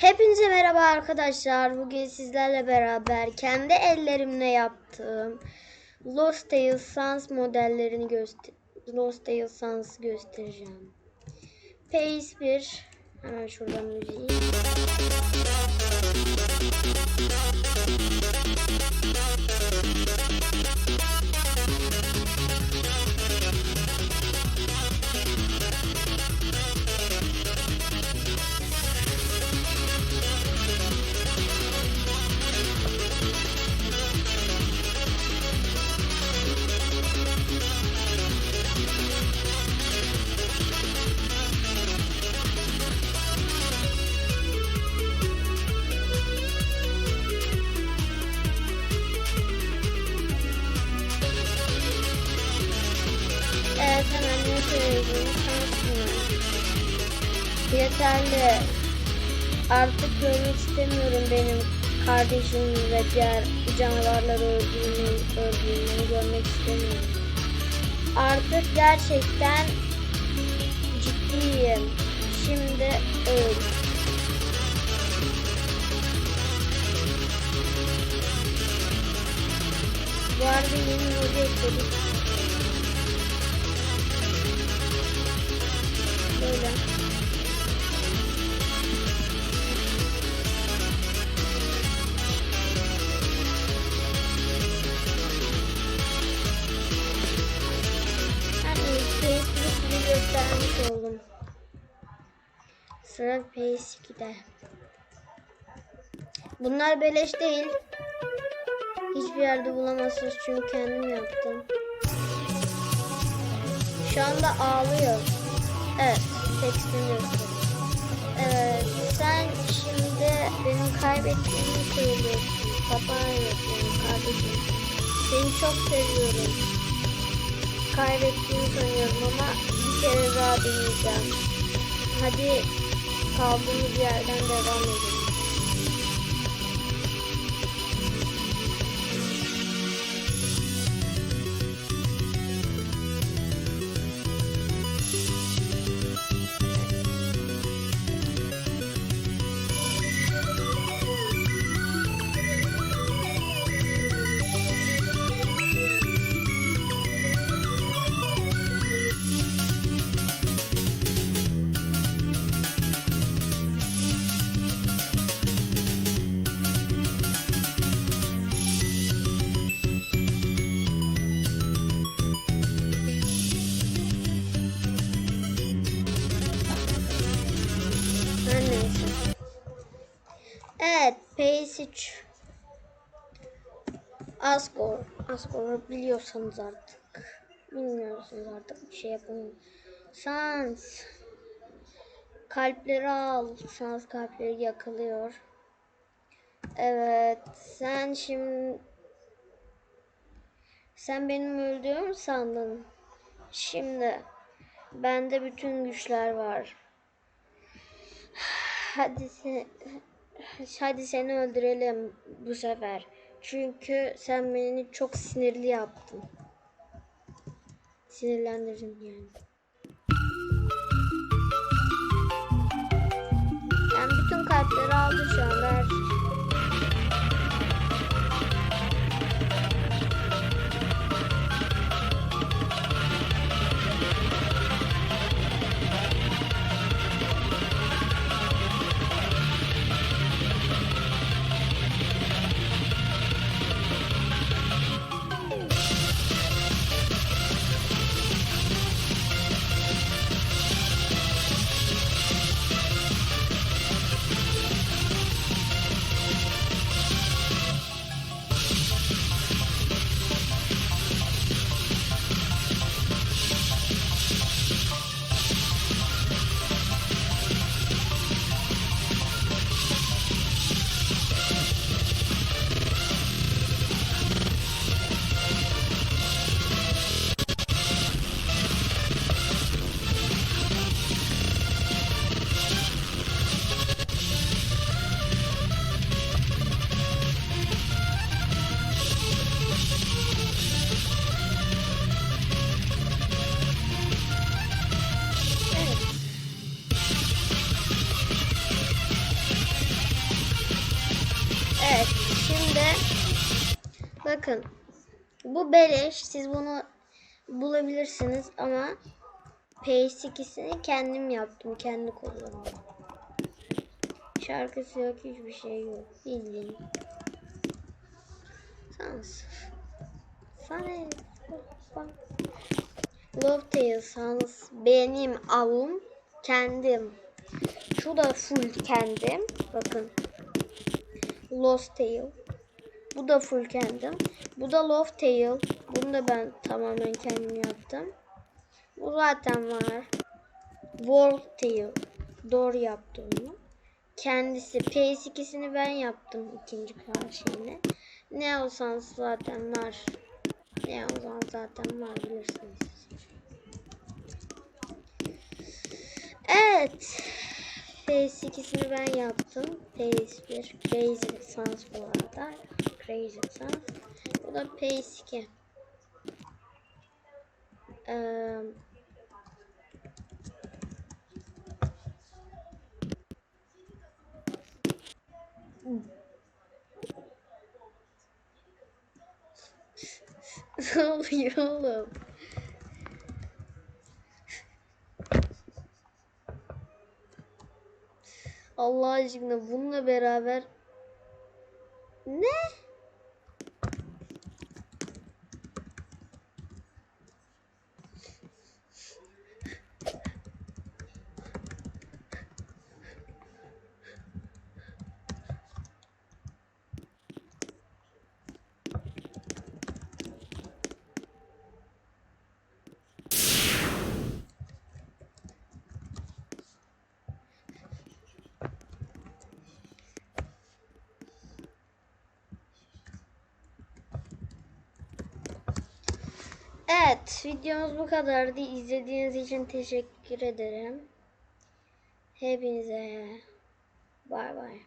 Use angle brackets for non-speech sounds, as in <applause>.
Hepinize merhaba arkadaşlar. Bugün sizlerle beraber kendi ellerimle yaptığım Lost Tales Sans modellerini göster Lost Tales Sans göstereceğim. Pace 1 hemen şuradan müziği. Sansınlar. Yeterli. Artık görmek istemiyorum benim kardeşim ve diğer canavarları öldüğünü, öldüğünü görmek istemiyorum. Artık gerçekten ciddiyim. Şimdi öl. Bu arada yeni ekledik. Facebook'u göstermiş oldum. Sıra PS2'de. Bunlar beleş değil. Hiçbir yerde bulamazsınız çünkü kendim yaptım. Şu anda ağlıyor. Evet. Evet, sen şimdi benim kaybettiğimi söylüyorsun. Papağan yapıyorum kardeşim. Seni çok seviyorum. Kaybettiğimi sanıyorum ama bir kere daha deneyeceğim. Hadi kaldığımız yerden devam edelim. Evet, PS3. Asgore. Asgore biliyorsanız artık. Bilmiyorsanız artık bir şey yapamıyorum. Sans. Kalpleri al. Sans kalpleri yakılıyor. Evet, sen şimdi sen benim öldüğümü sandın. Şimdi bende bütün güçler var. <sighs> Hadi sen, hadi seni öldürelim bu sefer. Çünkü sen beni çok sinirli yaptın. Sinirlendirdin yani. Ben bütün kalpleri aldım şu an. Ver. Şimdi bakın bu beleş siz bunu bulabilirsiniz ama PS2'sini kendim yaptım. Kendi kullandım. Şarkısı yok. Hiçbir şey yok. Bildiğin. Sans. Sans. Love Tales Sans. Benim avum. Kendim. Şu da full kendim. Bakın. Lost Tale. Bu da full kendim. Bu da Love Tale. Bunu da ben tamamen kendim yaptım. Bu zaten var. World Tale. Doğru yaptım onu. Kendisi PS2'sini ben yaptım ikinci şeyini. Ne olsan zaten var. Ne olsan zaten var bilirsiniz. Evet. PS2'sini ben yaptım. PS1 Crazy Sans bu arada. Sans. Bu da PS2. Ee, ne oluyor oğlum? Allah aşkına bununla beraber ne? Evet, videomuz bu kadardı. İzlediğiniz için teşekkür ederim. Hepinize bay bay.